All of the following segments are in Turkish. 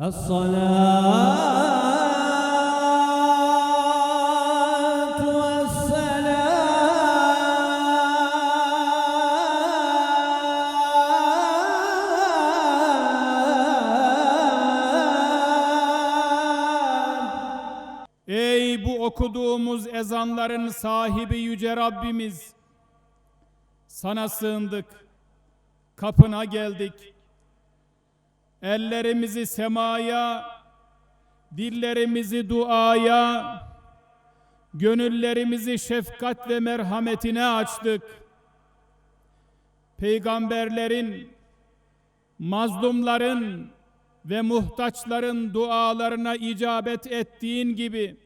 الصلاة والسلام Ey bu okuduğumuz ezanların sahibi yüce Rabbimiz. Sana sığındık. Kapına geldik. Ellerimizi semaya, dillerimizi duaya, gönüllerimizi şefkat ve merhametine açtık. Peygamberlerin, mazlumların ve muhtaçların dualarına icabet ettiğin gibi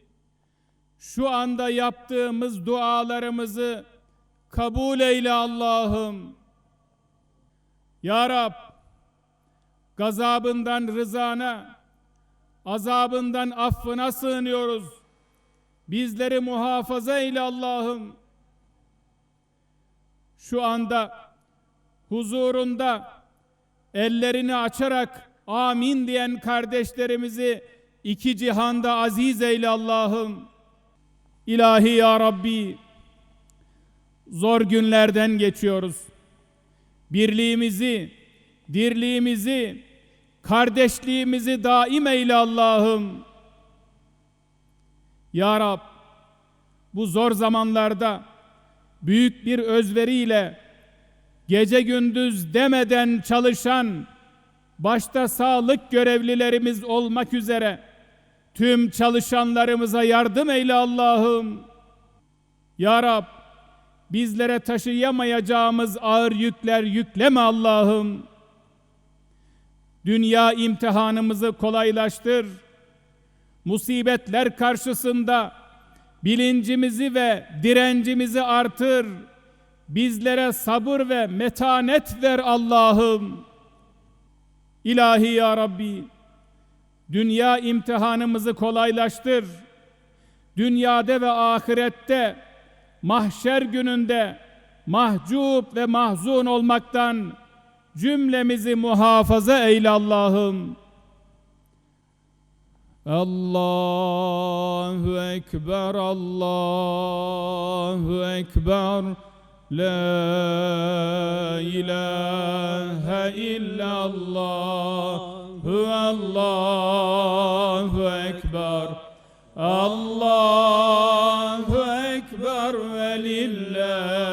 şu anda yaptığımız dualarımızı kabul eyle Allah'ım. Ya Rab, gazabından rızana, azabından affına sığınıyoruz. Bizleri muhafaza eyle Allah'ım. Şu anda huzurunda ellerini açarak amin diyen kardeşlerimizi iki cihanda aziz eyle Allah'ım. İlahi ya Rabbi zor günlerden geçiyoruz. Birliğimizi, dirliğimizi, kardeşliğimizi daim eyle Allah'ım. Ya Rab bu zor zamanlarda büyük bir özveriyle gece gündüz demeden çalışan başta sağlık görevlilerimiz olmak üzere tüm çalışanlarımıza yardım eyle Allah'ım. Ya Rab bizlere taşıyamayacağımız ağır yükler yükleme Allah'ım. Dünya imtihanımızı kolaylaştır. Musibetler karşısında bilincimizi ve direncimizi artır. Bizlere sabır ve metanet ver Allah'ım. İlahi ya Rabbi, dünya imtihanımızı kolaylaştır. Dünyada ve ahirette, mahşer gününde mahcup ve mahzun olmaktan cümlemizi muhafaza eyle Allah'ım. Allahu Ekber, Allahu Ekber, La ilahe illallah, Allahu Ekber, Allahu Ekber ve lillahil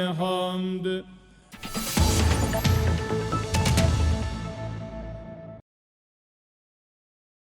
hamd.